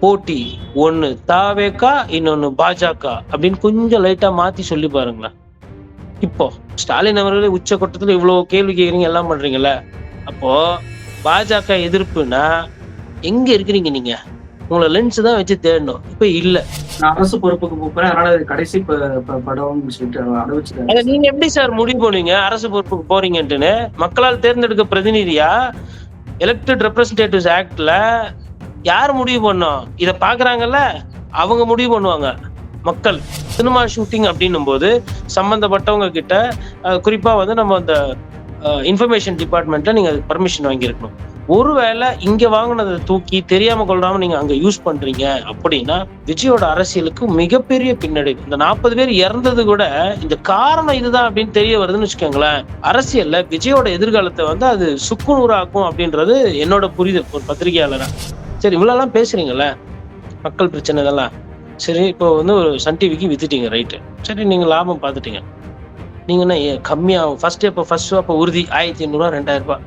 போட்டி. ஒண்ணு தாவேக்கா இன்னொன்னு பாஜக. அப்படின்னு கொஞ்சம் லைட்டா மாத்தி சொல்லி பாருங்களேன். இப்போ ஸ்டாலின் அவர்களே உச்ச கொட்டத்துல இவ்வளவு கேள்வி கேக்குறீங்க எல்லாம் பண்றீங்கல்ல? அப்போ பாஜக எதிர்ப்புனா எங்க இருக்கிறீங்க நீங்க? உங்களை லென்ஸ் தான் வச்சு தேடணும். இப்ப இல்ல. நான் அரசு பொறுப்புக்கு போறேன் அதனால கடைசி படம்னு சொல்லிட்டு நீங்க எப்படி சார் முடிவு பண்ணுவீங்க அரசு பொறுப்புக்கு போறீங்கன்ட்டுன்னு? மக்களால் தேர்ந்தெடுக்க பிரதிநிதியா? எலெக்டட் ரெப்ரசன்டேட்டிவ்ஸ் ஆக்ட்ல யார் முடிவு பண்ணோம் இத பாக்குறாங்கல்ல அவங்க முடிவு பண்ணுவாங்க. மக்கள் சினிமா ஷூட்டிங் அப்படின்னும் போது சம்பந்தப்பட்டவங்க கிட்ட குறிப்பா வந்து நம்ம அந்த இன்ஃபர்மேஷன் டிபார்ட்மெண்ட்ல நீங்க பர்மிஷன் வாங்கியிருக்கணும். ஒருவேளை இங்க வாங்கினதை தூக்கி தெரியாம கொள்ளாம நீங்க அங்க யூஸ் பண்றீங்க அப்படின்னா விஜயோட அரசியலுக்கு மிகப்பெரிய பின்னடைவு. இந்த நாற்பது பேர் இறந்தது கூட இந்த காரணம் இதுதான் அப்படின்னு தெரிய வருதுன்னு வச்சுக்கோங்களேன். அரசியல்ல விஜயோட எதிர்காலத்தை வந்து அது சுக்குநூறாக்கும் அப்படின்றது என்னோட புரிதல் ஒரு பத்திரிகையாளரா. சரி இவ்வளவு பேசுறீங்கல்ல? மக்கள் பிரச்சனை இதெல்லாம். சரி இப்போ வந்து ஒரு சன் டிவிக்கு வித்துட்டீங்க ரைட்டு. சரி நீங்க லாபம் பார்த்துட்டீங்க. நீங்க என்ன ஏ- கம்மியா ஃபர்ஸ்ட் இப்போ ஃபர்ஸ்ட் அப்போ உறுதி ஆயிரத்தி ஐநூறுரூவா ரெண்டாயிரம் ரூபாய்.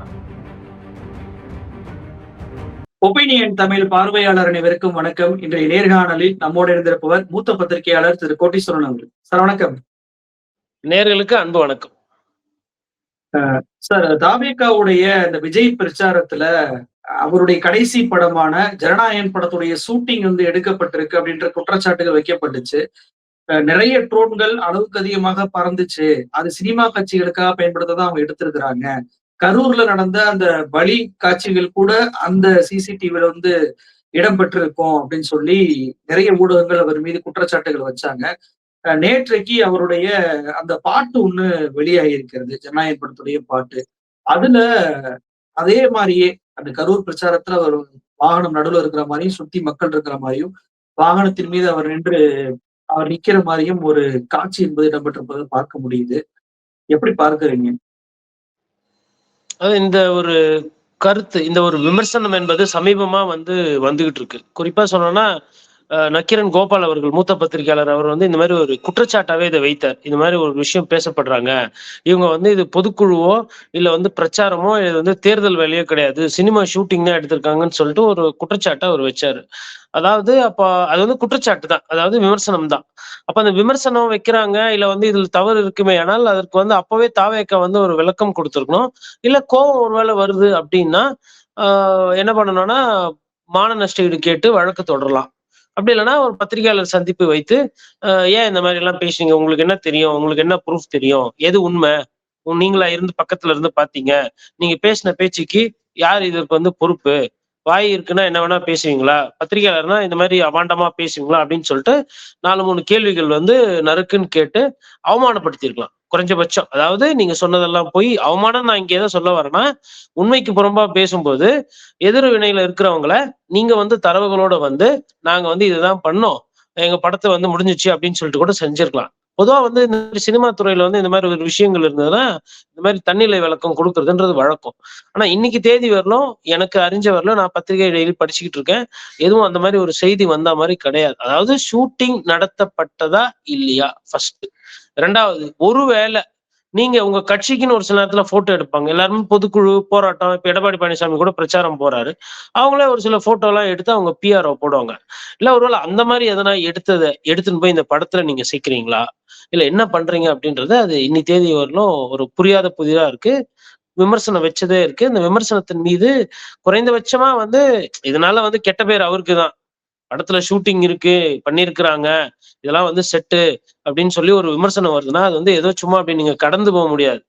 ஒப்பீனியன் தமிழ் பார்வையாளர் அனைவருக்கும் வணக்கம். இன்றைய நேர்காணலில் நம்மோடு இருந்திருப்பவர் மூத்த பத்திரிகையாளர் திரு கோட்டீஸ்வரன் அவர்கள். சார் வணக்கம். நேர்களுக்கு அன்பு வணக்கம். சார் தாவேகாவுடைய இந்த விஜய் பிரச்சாரத்துல அவருடைய கடைசி படமான ஜனநாயகன் படத்துடைய ஷூட்டிங் வந்து எடுக்கப்பட்டிருக்கு அப்படின்ற குற்றச்சாட்டுகள் வைக்கப்பட்டுச்சு. நிறைய ட்ரோன்கள் அளவுக்கு அதிகமாக பறந்துச்சு. அது சினிமா காட்சிகளுக்காக பயன்படுத்த தான் அவங்க எடுத்திருக்கிறாங்க. கரூர்ல நடந்த அந்த பலி காட்சிகள் கூட அந்த சிசிடிவில வந்து இடம்பெற்றிருக்கும் அப்படின்னு சொல்லி நிறைய ஊடகங்கள் அவர் மீது குற்றச்சாட்டுகள் வச்சாங்க. நேற்றைக்கு அவருடைய அந்த பாட்டு ஒண்ணு வெளியாகி இருக்கிறது ஜனநாயக படத்துடைய பாட்டு. அதுல அதே மாதிரியே அந்த கரூர் பிரச்சாரத்துல அவர் வாகனம் நடுவுல இருக்கிற மாதிரியும் சுத்தி மக்கள் இருக்கிற மாதிரியும் வாகனத்தின் மீது அவர் நின்று அவர் நிக்கிற மாதிரியும் ஒரு காட்சி என்பது இடம்பெற்றிருப்பதை பார்க்க முடியுது. எப்படி பார்க்கறீங்க? இந்த ஒரு கருத்து இந்த ஒரு விமர்சனம் என்பது சமீபமா வந்து வந்துகிட்டு இருக்கு. குறிப்பா சொல்லணும்னா நக்கிரன் கோபால் அவர்கள் மூத்த பத்திரிகையாளர் அவர் வந்து இந்த மாதிரி ஒரு குற்றச்சாட்டாவே இதை வைத்தார். இந்த மாதிரி ஒரு விஷயம் பேசப்படுறாங்க. இவங்க வந்து இது பொதுக்குழுவோ இல்ல வந்து பிரச்சாரமோ இது வந்து தேர்தல் வேலையோ கிடையாது. சினிமா ஷூட்டிங் தான் எடுத்திருக்காங்கன்னு சொல்லிட்டு ஒரு குற்றச்சாட்டை அவர் வச்சாரு. அதாவது அப்ப அது வந்து குற்றச்சாட்டு தான். அதாவது விமர்சனம் தான். அப்ப அந்த விமர்சனம் வைக்கிறாங்க இல்ல வந்து இதுல தவறு இருக்குமே ஆனால் அதற்கு வந்து அப்பவே தாவேக்க வந்து ஒரு விளக்கம் கொடுத்துருக்கணும். இல்ல கோபம் ஒருவேளை வருது அப்படின்னா என்ன பண்ணணும்னா மான நஷ்ட ஈடு கேட்டு வழக்கு தொடரலாம். அப்படி இல்லைன்னா ஒரு பத்திரிகையாளர் சந்திப்பு வைத்து ஏன் இந்த மாதிரி எல்லாம் பேசுறீங்க உங்களுக்கு என்ன தெரியும்? உங்களுக்கு என்ன ப்ரூஃப் தெரியும்? எது உண்மை? நீங்களா இருந்து பக்கத்துல இருந்து பாத்தீங்க. நீங்க பேசின பேச்சுக்கு யார் இதற்கு வந்து பொறுப்பு? வாய் இருக்குன்னா என்ன வேணா பேசுவீங்களா? பத்திரிகையாளர்னா இந்த மாதிரி அவாண்டமா பேசுவீங்களா? அப்படின்னு சொல்லிட்டு நாலு மூணு கேள்விகள் வந்து நறுக்குன்னு கேட்டு அவமானப்படுத்தியிருக்கலாம். குறைஞ்சபட்சம். அதாவது நீங்க சொன்னதெல்லாம் போய் அவமானம் நான் இங்க எதை சொல்ல வரேன்னா உண்மைக்கு புறம்பா பேசும்போது எதிர் வினையில இருக்கிறவங்கள நீங்க வந்து தரவுகளோட வந்து நாங்க வந்து இதுதான் பண்ணோம். எங்க படத்தை வந்து முடிஞ்சிச்சு அப்படின்னு சொல்லிட்டு கூட செஞ்சிருக்கலாம். பொதுவா வந்து இந்த மாதிரி சினிமா துறையில வந்து இந்த மாதிரி ஒரு விஷயங்கள் இருந்ததுன்னா இந்த மாதிரி தன்னிலை விளக்கம் கொடுக்கறதுன்றது வழக்கம். ஆனா இன்னைக்கு தேதி வரலும் எனக்கு அறிஞ்ச வரலும் நான் பத்திரிகை டெய்லி படிச்சுக்கிட்டு இருக்கேன். எதுவும் அந்த மாதிரி ஒரு செய்தி வந்த மாதிரி கிடையாது. அதாவது ஷூட்டிங் நடத்தப்பட்டதா இல்லையா? ஃபர்ஸ்ட் ரெண்டாவது ஒருவேளை நீங்க உங்க கட்சிக்குன்னு ஒரு சில நேரத்துல போட்டோ எடுப்பாங்க. எல்லாருமே பொதுக்குழு போராட்டம் இப்ப எடப்பாடி பழனிசாமி கூட பிரச்சாரம் போறாரு. அவங்களே ஒரு சில போட்டோ எல்லாம் எடுத்து அவங்க பிஆர்ஓ போடுவாங்க. இல்ல ஒருவேளை அந்த மாதிரி எதனா எடுத்ததை எடுத்துன்னு போய் இந்த படத்துல நீங்க சேர்க்கிறீங்களா இல்ல என்ன பண்றீங்க அப்படின்றது அது இன்னி தேதி வரலும் ஒரு புரியாத புதிரா இருக்கு. விமர்சனம் வச்சதே இருக்கு. இந்த விமர்சனத்தின் மீது குறைந்தபட்சமா வந்து இதனால வந்து கெட்ட பேர் அவருக்கு தான் படத்துல ஷூட்டிங் இருக்கு பண்ணிருக்கிறாங்க இதெல்லாம் வந்து செட்டு அப்படின்னு சொல்லி ஒரு விமர்சனம் வருதுன்னா அது வந்து ஏதோ சும்மா அப்படி நீங்க கடந்து போக முடியாது.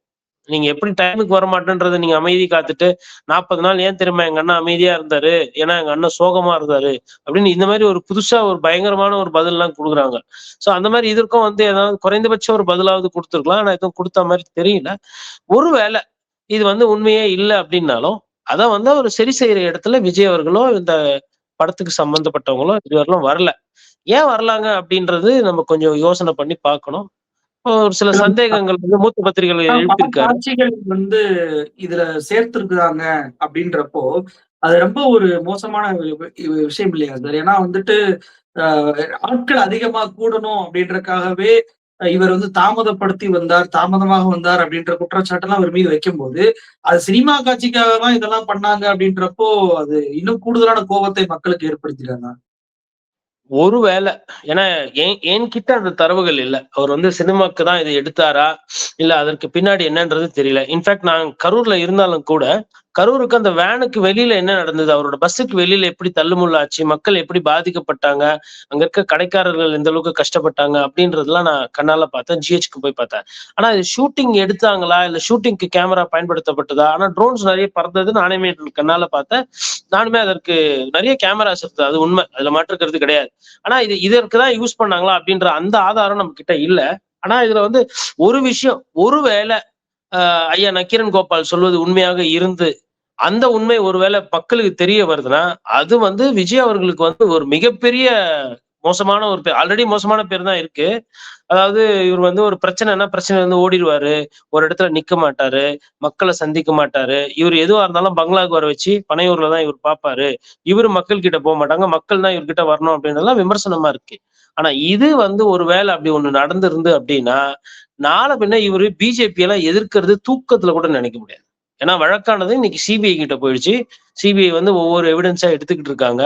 நீங்க எப்படி டைமுக்கு வர மாட்டேன்றதை நீங்க அமைதி காத்துட்டு நாற்பது நாள் ஏன் தெரியுமா எங்க அண்ணன் அமைதியா இருந்தாரு ஏன்னா எங்க அண்ணன் சோகமா இருந்தாரு அப்படின்னு இந்த மாதிரி ஒரு புதுசா ஒரு பயங்கரமான ஒரு பதில் எல்லாம் கொடுக்குறாங்க. சோ அந்த மாதிரி இதற்கும் வந்து ஏதாவது குறைந்தபட்சம் ஒரு பதிலாவது கொடுத்துருக்கலாம் ஆனா எதுவும் கொடுத்த மாதிரி தெரியல. ஒருவேளை இது வந்து உண்மையே இல்லை அப்படின்னாலும் அதை வந்து அவர் சரி செய்யற இடத்துல விஜய் அவர்களோ இந்த படத்துக்கு சம்பந்தப்பட்டவங்களோ இதுவரையிலும் வரல. ஏன் வரலாங்க அப்படின்றது நம்ம கொஞ்சம் யோசனை பண்ணி பார்க்கணும். ஒரு சில சந்தேகங்கள் வந்து மூத்த பத்திரிகைகள் எழுப்பியிருக்காரு. வந்து இதுல சேர்த்திருக்கிறாங்க அப்படின்றப்போ அது ரொம்ப ஒரு மோசமான விஷயம் இல்லையா சார்? ஏன்னா வந்துட்டு ஆஹ், ஆட்கள் அதிகமா கூடணும் அப்படின்றக்காகவே இவர் வந்து தாமதப்படுத்தி வந்தார் தாமதமாக வந்தார் அப்படின்ற குற்றச்சாட்டெல்லாம் அவர் மீது வைக்கும்போது அது சினிமா காட்சிக்காக தான் இதெல்லாம் பண்ணாங்க அப்படின்றப்போ அது இன்னும் கூடுதலான கோபத்தை மக்களுக்கு ஏற்படுத்திடாதா ஒருவேளை ஏன்னா என் என்கிட்ட அந்த தரவுகள் இல்ல. அவர் வந்து சினிமாக்கு தான் இதை எடுத்தாரா? இல்ல அதற்கு பின்னாடி என்னன்றது தெரியல. இன்ஃபேக்ட் நான் கரூர்ல இருந்தாலும் கூட கரூருக்கு அந்த வேனுக்கு வெளியில என்ன நடந்தது? அவரோட பஸ்ஸுக்கு வெளியில எப்படி தள்ளுமுள்ளாச்சு மக்கள் எப்படி பாதிக்கப்பட்டாங்க? அங்க இருக்க கடைக்காரர்கள் எந்த அளவுக்கு கஷ்டப்பட்டாங்க? அப்படின்றதெல்லாம் நான் கண்ணால பார்த்தேன். ஜிஹெச்க்கு போய் பார்த்தேன். ஆனா இது ஷூட்டிங் எடுத்தாங்களா? இல்ல ஷூட்டிங்க்கு கேமரா பயன்படுத்தப்பட்டதா? ஆனா ட்ரோன்ஸ் நிறைய பறந்தது நானுமே கண்ணால பார்த்தேன். நானுமே அதற்கு நிறைய கேமராஸ் இருக்குது அது உண்மை. அதுல மாற்றுக்கிறது கிடையாது. ஆனா இது இதற்கு தான் யூஸ் பண்ணாங்களா? அப்படின்ற அந்த ஆதாரம் நம்ம கிட்ட இல்ல. ஆனா இதுல வந்து ஒரு விஷயம். ஒருவேளை ஐயா நக்கீரன் கோபால் சொல்வது உண்மையாக இருந்து அந்த உண்மை ஒருவேளை மக்களுக்கு தெரிய வருதுன்னா அது வந்து விஜய் அவர்களுக்கு வந்து ஒரு மிகப்பெரிய மோசமான ஒரு பேர் ஆல்ரெடி மோசமான பேர் தான் இருக்கு. அதாவது இவர் வந்து ஒரு பிரச்சனைனா பிரச்சனை வந்து ஓடிடுவாரு. ஒரு இடத்துல நிக்க மாட்டாரு. மக்களை சந்திக்க மாட்டாரு. இவர் எதுவா இருந்தாலும் பங்களாக்கு வர வச்சு பனையூர்ல தான் இவர் பார்ப்பாரு இவர் மக்கள் கிட்ட போக மாட்டாங்க. மக்கள் தான் இவர்கிட்ட வரணும் அப்படின்றதெல்லாம் விமர்சனமா இருக்கு. ஆனா இது வந்து ஒரு வேலை அப்படி ஒண்ணு நடந்திருந்து அப்படின்னா நாளை பின்ன இவரு பிஜேபி எல்லாம் எதிர்க்கிறது தூக்கத்துல கூட நினைக்க முடியாது. ஏன்னா வழக்கானது இன்னைக்கு சிபிஐ கிட்ட போயிடுச்சு. சிபிஐ வந்து ஒவ்வொரு எவிடன்ஸா எடுத்துக்கிட்டு இருக்காங்க.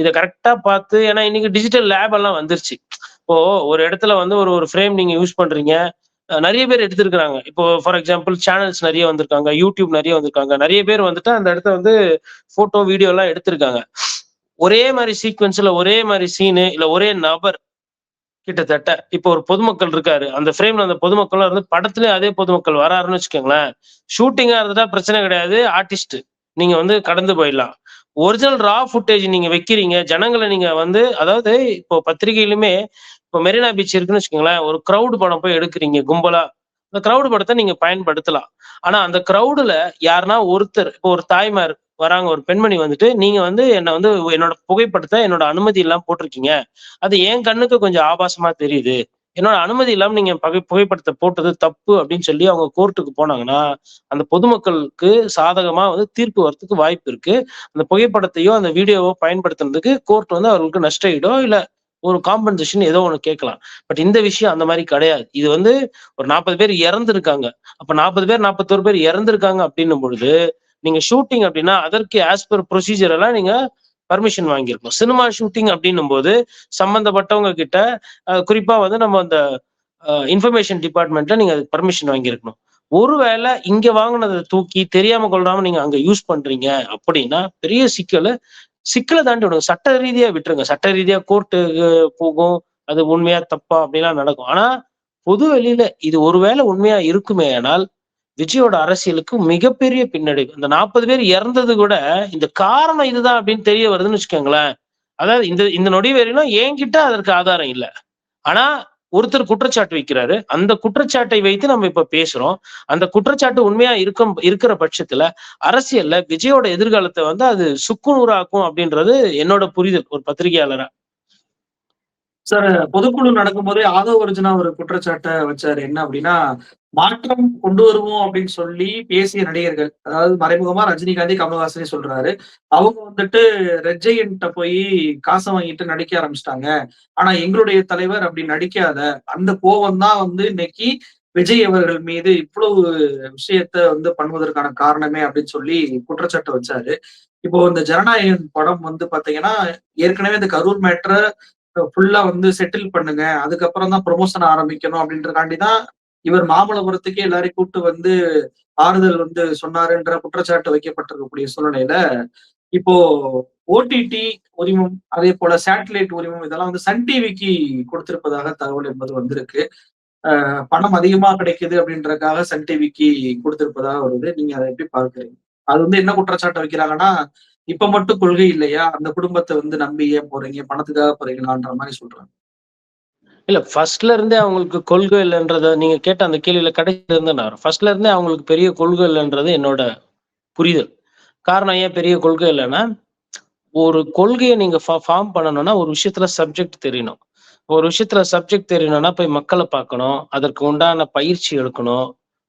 இதை கரெக்டா பார்த்து ஏன்னா இன்னைக்கு டிஜிட்டல் லேப் எல்லாம் வந்துருச்சு. இப்போ ஒரு இடத்துல வந்து ஒரு ஒரு ஃப்ரேம் நீங்க யூஸ் பண்றீங்க. நிறைய பேர் எடுத்திருக்கிறாங்க. இப்போ ஃபார் எக்ஸாம்பிள் சேனல்ஸ் நிறைய வந்திருக்காங்க யூடியூப் நிறைய வந்திருக்காங்க. நிறைய பேர் வந்துட்டு அந்த இடத்த வந்து போட்டோ வீடியோ எல்லாம் எடுத்திருக்காங்க. ஒரே மாதிரி சீக்வன்ஸ்ல ஒரே மாதிரி சீனு இல்ல ஒரே நபர் கிட்டத்தட்ட இப்போ ஒரு பொதுமக்கள் இருக்காரு. அந்த ஃப்ரேம்ல அந்த பொதுமக்களும் இருந்து படத்துலயும் அதே பொதுமக்கள் வராருன்னு வச்சுக்கோங்களேன். ஷூட்டிங்கா இருந்துட்டா பிரச்சனை கிடையாது. ஆர்டிஸ்ட் நீங்க வந்து கடந்து போயிடலாம். ஒரிஜினல் ரா ஃபுட்டேஜ் நீங்க வைக்கிறீங்க. ஜனங்களை நீங்க வந்து அதாவது இப்போ பத்திரிகையிலுமே இப்போ மெரினா பீச் இருக்குன்னு வச்சுக்கோங்களேன். ஒரு க்ரௌடு படம் போய் எடுக்கிறீங்க கும்பலா. அந்த க்ரௌடு படத்தை நீங்க பயன்படுத்தலாம். ஆனா அந்த கிரவுடுல யாருன்னா ஒருத்தர் இப்போ ஒரு தாய்மார் வராங்க ஒரு பெண்மணி வந்துட்டு நீங்க வந்து என்ன வந்து என்னோட புகைப்படத்தை என்னோட அனுமதி எல்லாம் போட்டிருக்கீங்க. அது என் கண்ணுக்கு கொஞ்சம் ஆபாசமா தெரியுது. என்னோட அனுமதி இல்லாம நீங்க பகை புகைப்படத்தை போட்டது தப்பு அப்படின்னு சொல்லி அவங்க கோர்ட்டுக்கு போனாங்கன்னா அந்த பொதுமக்களுக்கு சாதகமா வந்து தீர்ப்பு வரத்துக்கு வாய்ப்பு இருக்கு. அந்த புகைப்படத்தையோ அந்த வீடியோவோ பயன்படுத்துறதுக்கு கோர்ட் வந்து அவர்களுக்கு நஷ்ட ஈடோ இல்ல ஒரு காம்பன்சேஷன் ஏதோ ஒன்று கேட்கலாம். பட் இந்த விஷயம் அந்த மாதிரி கிடையாது. இது வந்து ஒரு நாற்பது பேர் இறந்துருக்காங்க. அப்ப நாற்பது பேர் நாற்பத்தோரு பேர் இறந்துருக்காங்க அப்படின்னும் பொழுது நீங்க ஷூட்டிங் அப்படின்னா அதற்கு ஆஸ் பர் ப்ரொசீஜர் எல்லாம் நீங்க பர்மிஷன் வாங்கியிருக்கணும். சினிமா ஷூட்டிங் அப்படின்னும் போது சம்பந்தப்பட்டவங்க கிட்ட குறிப்பா வந்து நம்ம அந்த இன்ஃபர்மேஷன் டிபார்ட்மெண்ட்ல நீங்க பர்மிஷன் வாங்கியிருக்கணும். ஒருவேளை இங்க வாங்கினதை தூக்கி தெரியாம கொள்ளாம நீங்க அங்க யூஸ் பண்றீங்க அப்படின்னா பெரிய சிக்கலை சிக்கலை தாண்டி விடுங்க. சட்ட ரீதியா விட்டுருங்க. சட்ட ரீதியா கோர்ட்டுக்கு போகும். அது உண்மையா தப்பா அப்படிலாம் நடக்கும். ஆனா பொது வெளியில இது ஒருவேளை உண்மையா இருக்குமே ஆனால் விஜயோட அரசியலுக்கு மிகப்பெரிய பின்னடைவு. இந்த நாற்பது பேர் இறந்தது கூட இந்த காரணம் இதுதான் அப்படின்னு தெரிய வருதுன்னு வச்சுக்கோங்களேன். அதாவது இந்த இந்த நொடி வரையிலும் என்கிட்ட அதற்கு ஆதாரம் இல்லை. ஆனா ஒருத்தர் குற்றச்சாட்டு வைக்கிறாரு. அந்த குற்றச்சாட்டை வைத்து நம்ம இப்ப பேசுறோம். அந்த குற்றச்சாட்டு உண்மையா இருக்கும் இருக்கிற பட்சத்துல அரசியல்ல விஜயோட எதிர்காலத்தை வந்து அது சுக்குநூறாக்கும் அப்படின்றது என்னோட புரிதல் ஒரு பத்திரிகையாளரா. சார் பொதுக்குழு நடக்கும்போதே ஆதவ அர்ஜுனா ஒரு குற்றச்சாட்டை வச்சாரு. என்ன அப்படின்னா மாற்றம் கொண்டு வருவோம் அப்படின்னு சொல்லி பேசிய நடிகர்கள் அதாவது மறைமுகமா ரஜினிகாந்தி கமலஹாசனே சொல்றாரு. அவங்க வந்துட்டு ரெஜைன்ட்ட போய் காசை வாங்கிட்டு நடிக்க ஆரம்பிச்சிட்டாங்க. ஆனா எங்களுடைய தலைவர் அப்படி நடிக்காத அந்த கோபம் தான் வந்து இன்னைக்கு விஜய் அவர்கள் மீது இவ்வளவு விஷயத்த வந்து பண்ணுவதற்கான காரணமே அப்படின்னு சொல்லி குற்றச்சாட்டு வச்சாரு. இப்போ இந்த ஜனநாயகன் படம் வந்து பாத்தீங்கன்னா ஏற்கனவே இந்த கரூர் மேட்ரை ஃபுல்லா வந்து செட்டில் பண்ணுங்க அதுக்கப்புறம் தான் ப்ரொமோஷன் ஆரம்பிக்கணும் அப்படின்றக்காண்டி தான் இவர் மாமல்லபுரத்துக்கே எல்லாரையும் கூப்பிட்டு வந்து ஆறுதல் வந்து சொன்னாருன்ற குற்றச்சாட்டு வைக்கப்பட்டிருக்கக்கூடிய சூழ்நிலையில இப்போ ஓடிடி உரிமம் அதே போல சேட்டலைட் உரிமம் இதெல்லாம் வந்து சன் டிவிக்கு கொடுத்திருப்பதாக தகவல் என்பது வந்திருக்கு. பணம் அதிகமா கிடைக்குது அப்படின்றதுக்காக சன் டிவிக்கு கொடுத்திருப்பதாக வருது நீங்க அதை எப்படி பார்க்குறீங்க? அது வந்து என்ன குற்றச்சாட்டு வைக்கிறாங்கன்னா இப்ப மட்டும் கொள்கை இல்லையா? அந்த குடும்பத்தை வந்து நம்பி ஏன் போறீங்க? பணத்துக்காக போறீங்களான்ற மாதிரி சொல்றாங்க. இல்ல ஃபர்ஸ்ட்ல இருந்தே அவங்களுக்கு கொள்கை இல்லைன்றத நீங்க கேட்ட அந்த கேள்வியில கடைசியில இருந்து நான் ஃபர்ஸ்ட்ல இருந்தே அவங்களுக்கு பெரிய கொள்கை இல்லைன்றது என்னோட புரிதல். காரணம் ஏன் பெரிய கொள்கை இல்லைன்னா ஒரு கொள்கையை நீங்க ஃபார்ம் பண்ணணும்னா ஒரு விஷயத்துல சப்ஜெக்ட் தெரியணும். ஒரு விஷயத்துல சப்ஜெக்ட் தெரியணும்னா போய் மக்களை பார்க்கணும் அதற்கு உண்டான பயிற்சி எடுக்கணும்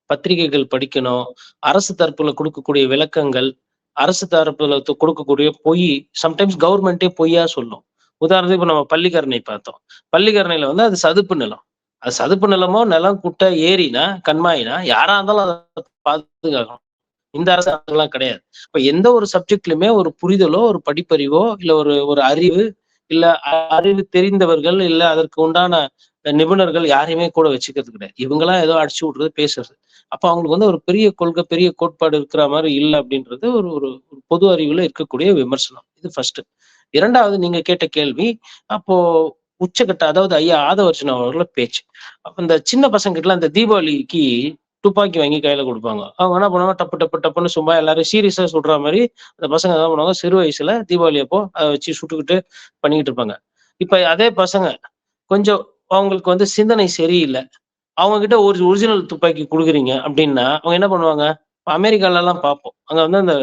பத்திரிகைகள் படிக்கணும் அரசு தரப்புல கொடுக்கக்கூடிய விளக்கங்கள் அரசு தரப்புல கொடுக்கக்கூடிய பொய் சம்டைம்ஸ் கவர்மெண்ட்டே பொய்யா சொல்லும். உதாரணத்துக்கு இப்ப நம்ம பள்ளிக்கரணை பார்த்தோம். பள்ளிக்கரணையில வந்து அது சதுப்பு நிலம். அது சதுப்பு நிலமோ நிலம் குட்டை ஏரினா கண்மாயினா யாரா இருந்தாலும் அதை பாதுகாக்கணும். இந்த அரசாங்கம்லாம் கிடையாது. இப்ப எந்த ஒரு சப்ஜெக்ட்லயுமே ஒரு புரிதலோ ஒரு படிப்பறிவோ இல்ல ஒரு ஒரு அறிவு இல்ல அ- அறிவு தெரிந்தவர்கள் இல்ல அதற்கு உண்டான நிபுணர்கள் யாரையுமே கூட வச்சுக்கிறது கிடையாது. இவங்கெல்லாம் ஏதோ அடிச்சு விடுறது பேசுறது. அப்ப அவங்களுக்கு வந்து ஒரு பெரிய கொள்கை பெரிய கோட்பாடு இருக்கிற மாதிரி இல்லை அப்படின்றது ஒரு ஒரு ஒரு பொது அறிவுல இருக்கக்கூடிய விமர்சனம். இது ஃபர்ஸ்ட் இரண்டாவது நீங்க கேட்ட கேள்வி அப்போ உச்சகட்ட அதாவது ஐயா ஆதவர்ஜன் அவர்கள பேச்சு. அப்ப இந்த சின்ன பசங்கிட்ட அந்த தீபாவளிக்கு துப்பாக்கி வாங்கி கையில கொடுப்பாங்க. அவங்க என்ன பண்ணுவாங்க? டப்பு டப்பு டப்புன்னு சும்மா எல்லாரும் சீரியஸா சொல்ற மாதிரி அந்த பசங்க என்ன பண்ணுவாங்க? சிறு வயசுல தீபாவளி அப்போ அதை வச்சு சுட்டுக்கிட்டு பண்ணிக்கிட்டு இருப்பாங்க. இப்ப அதே பசங்க கொஞ்சம் அவங்களுக்கு வந்து சிந்தனை சரியில்லை. அவங்க கிட்ட ஒரு ஒரிஜினல் துப்பாக்கி கொடுக்குறீங்க அப்படின்னா அவங்க என்ன பண்ணுவாங்க? அமெரிக்காலலாம் அமெரிக்கால எல்லாம் பார்ப்போம் அங்க வந்து அந்த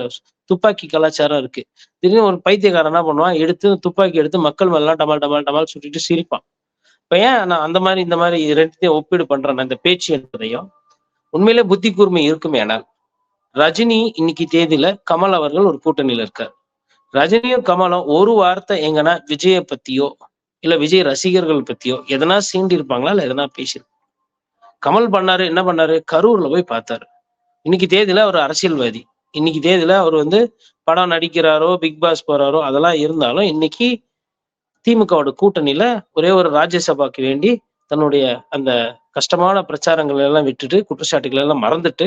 துப்பாக்கி கலாச்சாரம் இருக்கு. திடீர்னு ஒரு பைத்தியக்காரன் என்ன பண்ணுவான்? எடுத்து துப்பாக்கி எடுத்து மக்கள் மேலாம் டமால் டமால் டமால் சுட்டுட்டு சிரிப்பான். இப்ப ஏன் நான் அந்த மாதிரி இந்த மாதிரி ரெண்டுத்தையும் ஒப்பீடு பண்றேன் இந்த பேச்சு என்பதையும்? உண்மையிலே புத்தி கூர்மை இருக்குமே ஆனால் ரஜினி இன்னைக்கு தேதியில கமல் அவர்கள் ஒரு கூட்டணியில இருக்கார். ரஜினியும் கமலும் ஒரு வார்த்தை எங்கன்னா விஜய பத்தியோ இல்ல விஜய் ரசிகர்கள் பத்தியோ எதனா சீண்டி இருப்பாங்களா இல்ல எதனா பேசியிருப்பாங்க கமல் பண்ணாரு என்ன பண்ணாரு? கரூர்ல போய் பார்த்தாரு. இன்னைக்கு தேதியில அவர் அரசியல்வாதி. இன்னைக்கு தேதியில அவர் வந்து படம் நடிக்கிறாரோ பிக் பாஸ் போறாரோ அதெல்லாம் இருந்தாலும் இன்னைக்கு திமுகவோட கூட்டணியில ஒரே ஒரு ராஜ்யசபாக்கு வேண்டி தன்னுடைய அந்த கஷ்டமான பிரச்சாரங்கள் எல்லாம் விட்டுட்டு குற்றச்சாட்டுகள் எல்லாம் மறந்துட்டு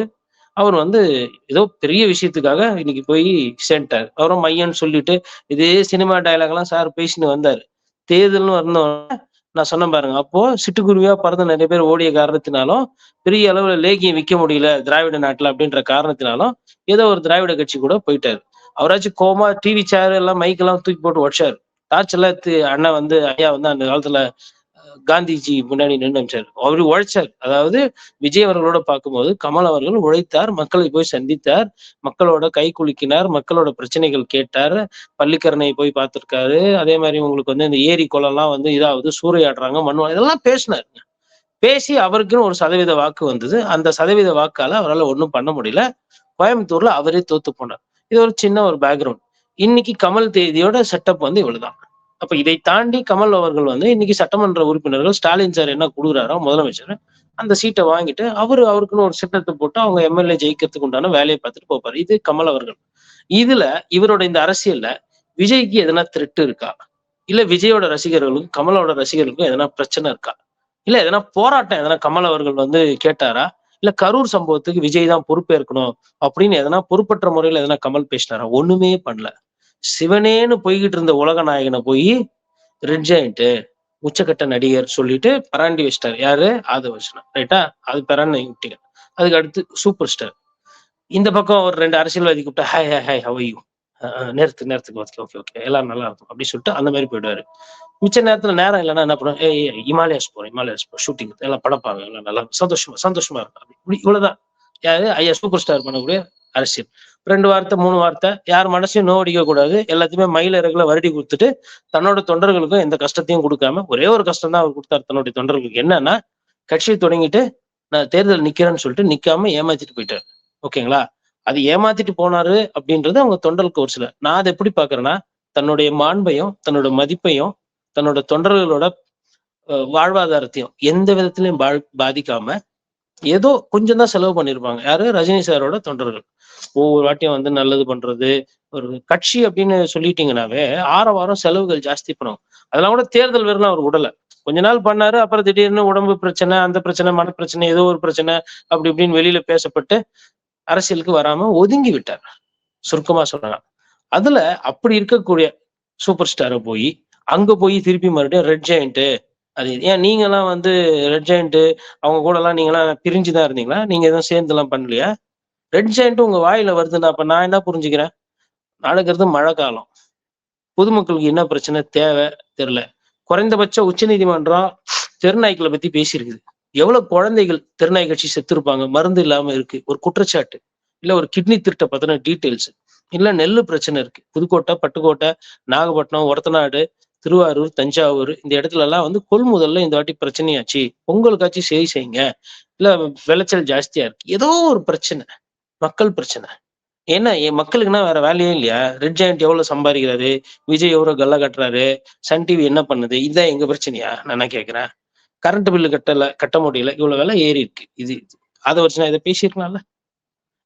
அவர் வந்து ஏதோ பெரிய விஷயத்துக்காக இன்னைக்கு போய் சேர்ந்துட்டார். அவரும் மையன்னு சொல்லிட்டு இதே சினிமா டயலாக் எல்லாம் சார் பேசின்னு வந்தாரு. தேர்தல்னு வந்தோடனே நான் சொன்னேன் பாருங்க. அப்போ சிட்டுக்குருவியா பறந்து நிறைய பேர் ஓடிய காரணத்தினாலும் பெரிய அளவுல லேகியம் விற்க முடியல திராவிட நாட்டுல அப்படின்ற காரணத்தினாலும் ஏதோ ஒரு திராவிட கட்சி கூட போயிட்டாரு. அவராச்சும் கோமா டிவி சேர் எல்லாம் மைக் எல்லாம் தூக்கி போட்டு உடச்சாரு. டார்ச் எல்லாம் அண்ணன் வந்து ஐயா வந்து அந்த காலத்துல காந்திஜி முன்னாடி நின்று அமைச்சார் அவரு உழைச்சார். அதாவது விஜய் அவர்களோட பார்க்கும்போது கமல் அவர்கள் உழைத்தார் மக்களை போய் சந்தித்தார் மக்களோட கை குலுக்கினார் மக்களோட பிரச்சனைகள் கேட்டார் பள்ளிக்கரணை போய் பார்த்திருக்காரு. அதே மாதிரி உங்களுக்கு வந்து இந்த ஏரி குளம்லாம் வந்து இதாவது சூறையாடுறாங்க மண் இதெல்லாம் பேசினார் பேசி அவருக்குன்னு ஒரு சதவீத வாக்கு வந்தது. அந்த சதவீத வாக்கால அவரால் ஒன்றும் பண்ண முடியல. கோயம்புத்தூர்ல அவரே தோத்து போனார். இது ஒரு சின்ன ஒரு பேக்ரவுண்ட் இன்னைக்கு கமல் தேதியோட செட்டப் வந்து இவ்வளவுதான் அப்ப இதை தாண்டி கமல் அவர்கள் வந்து இன்னைக்கு சட்டமன்ற உறுப்பினர்கள் ஸ்டாலின் சார் என்ன கொடுக்குறாரோ முதலமைச்சர் அந்த சீட்டை வாங்கிட்டு அவரு அவருக்குன்னு ஒரு சிட்டத்தை போட்டு அவங்க எம்எல்ஏ ஜெயிக்கிறதுக்கு உண்டான வேலையை பார்த்துட்டு போப்பாரு. இது கமல் அவர்கள். இதுல இவரோட இந்த அரசியல்ல விஜய்க்கு எதனா திருட்டு இருக்கா? இல்ல விஜயோட ரசிகர்களுக்கும் கமலோட ரசிகர்களுக்கும் எதனா பிரச்சனை இருக்கா? இல்ல எதனா போராட்டம் எதனா கமல் அவர்கள் வந்து கேட்டாரா? இல்ல கரூர் சம்பவத்துக்கு விஜய் தான் பொறுப்பேற்கணும் அப்படின்னு எதனா பொறுப்பற்ற முறையில எதனா கமல் பேசினாரா? ஒண்ணுமே பண்ணல. சிவனேன்னு போய்கிட்டு இருந்த உலக நாயகனை போய் ரெட் உச்சக்கட்ட நடிகர் சொல்லிட்டு பராண்டி வச்சிட்டார். யாரு? ஆதவர்ஷனா ரைட்டா? அது பெறான்னு விட்டீங்க அதுக்கு அடுத்து சூப்பர் ஸ்டார். இந்த பக்கம் ஒரு ரெண்டு அரசியல்வாதி கூப்பிட்டா ஹாய் ஹாய் ஹாய் ஹவையும் நேரத்துக்கு நேரத்துக்கு ஓகே ஓகே ஓகே எல்லாம் நல்லா இருக்கும் அப்படி சொல்லிட்டு அந்த மாதிரி போயிடுவாரு. மிச்ச நேரத்துல நேரம் இல்லைன்னா என்ன பண்ணுவோம் ஏய் இமாலயாஸ் போறோம் இமாலயாஸ் போறோம் ஷூட்டிங் எல்லாம் படப்பாங்க. எல்லாம் நல்லா இருக்கும். சந்தோஷமா சந்தோஷமா இருக்கும். அப்படி இவ்வளவுதான். யாரு? ஐயா சூப்பர் ஸ்டார் பண்ணக்கூடிய அரசியல் ரெண்டு வார்த்தை மூணு வார்த்தை யார் மனசையும் நோவடிக்க கூடாது. எல்லாத்தையுமே மயில இறகுல வருடி கொடுத்துட்டு தன்னோட தொண்டர்களுக்கும் எந்த கஷ்டத்தையும் கொடுக்காம ஒரே ஒரு கஷ்டம் தான் அவர் கொடுத்தாரு தன்னுடைய தொண்டர்களுக்கு. என்னன்னா கட்சியை தொடங்கிட்டு நான் தேர்தல் நிக்கிறேன்னு சொல்லிட்டு நிக்காம ஏமாத்திட்டு போயிட்டாரு. ஓகேங்களா? அது ஏமாத்திட்டு போனாரு அப்படின்றது அவங்க தொண்டர்களுக்கு ஒரு சில. நான் அதை எப்படி பாக்குறேன்னா தன்னுடைய மாண்பையும் தன்னோட மதிப்பையும் தன்னோட தொண்டர்களோட வாழ்வாதாரத்தையும் எந்த விதத்திலையும் பாதிக்காம ஏதோ கொஞ்சம் தான் செலவு பண்ணியிருப்பாங்க யாரு? ரஜினி சாரோட தொண்டர்கள். ஒவ்வொரு வாட்டியும் வந்து நல்லது பண்றது ஒரு கட்சி அப்படின்னு சொல்லிட்டீங்கன்னாவே ஆற வாரம் செலவுகள் ஜாஸ்தி பண்ணும். அதெல்லாம் கூட தேர்தல் வரலாம் அவர் உடல. கொஞ்ச நாள் பண்ணாரு அப்புறம் திடீர்னு உடம்பு பிரச்சனை அந்த பிரச்சனை மன பிரச்சனை ஏதோ ஒரு பிரச்சனை அப்படி இப்படின்னு வெளியில பேசப்பட்டு அரசியலுக்கு வராம ஒதுங்கி விட்டார். சுருக்கமா சொல்லலாம். அதுல அப்படி இருக்கக்கூடிய சூப்பர் ஸ்டாரை போய் அங்க போய் திருப்பி மறுபடியும் ரெட் ஜெயண்ட் அது ஏன் நீங்கெல்லாம் வந்து ரெட் ஜெயிண்ட் அவங்க கூட எல்லாம் நீங்களாம் பிரிஞ்சு தான் இருந்தீங்களா? நீங்க எதுவும் சேர்ந்து எல்லாம் பண்ணலையா? ரெட் ஜெயிண்ட் உங்க வாயில வருதுன்னா அப்ப நான் என்ன புரிஞ்சுக்கிறேன்? நடக்கிறது மழை காலம் பொதுமக்களுக்கு என்ன பிரச்சனை? தேவை? தெரியல. குறைந்தபட்ச உச்சநீதிமன்றம் தெருநாய்க்களை பத்தி பேசியிருக்குது. எவ்வளவு குழந்தைகள் தெருநாய் கட்சி செத்துருப்பாங்க? மருந்து இல்லாம இருக்கு. ஒரு குற்றச்சாட்டு. இல்ல ஒரு கிட்னி திருட்ட பத்தின டீட்டெயில்ஸ் இல்ல நெல்லு பிரச்சனை இருக்கு. புதுக்கோட்டை பட்டுக்கோட்டை நாகப்பட்டினம் ஒரத்தநாடு திருவாரூர் தஞ்சாவூர் இந்த இடத்துல எல்லாம் வந்து கொள்முதல்ல இந்த வாட்டி பிரச்சனையாச்சு. பொங்கலுக்காச்சும் சரி செய்யுங்க. இல்ல விளைச்சல் ஜாஸ்தியா இருக்கு. ஏதோ ஒரு பிரச்சனை. மக்கள் பிரச்சனை. ஏன்னா என் மக்களுக்குன்னா வேற வேலையே இல்லையா? ரெட் ஜாயிண்ட் எவ்வளவு சம்பாதிக்கிறாரு? விஜய் எவ்வளவு கல்ல கட்டுறாரு? சன் டிவி என்ன பண்ணுது? இதுதான் எங்க பிரச்சனையா? நான் கேட்கிறேன் கரண்ட் பில்லு கட்டல கட்ட முடியல. இவ்வளவு வேலை ஏறி இருக்கு. இது அதை வச்சு நான் இதை பேசியிருக்கலாம்ல?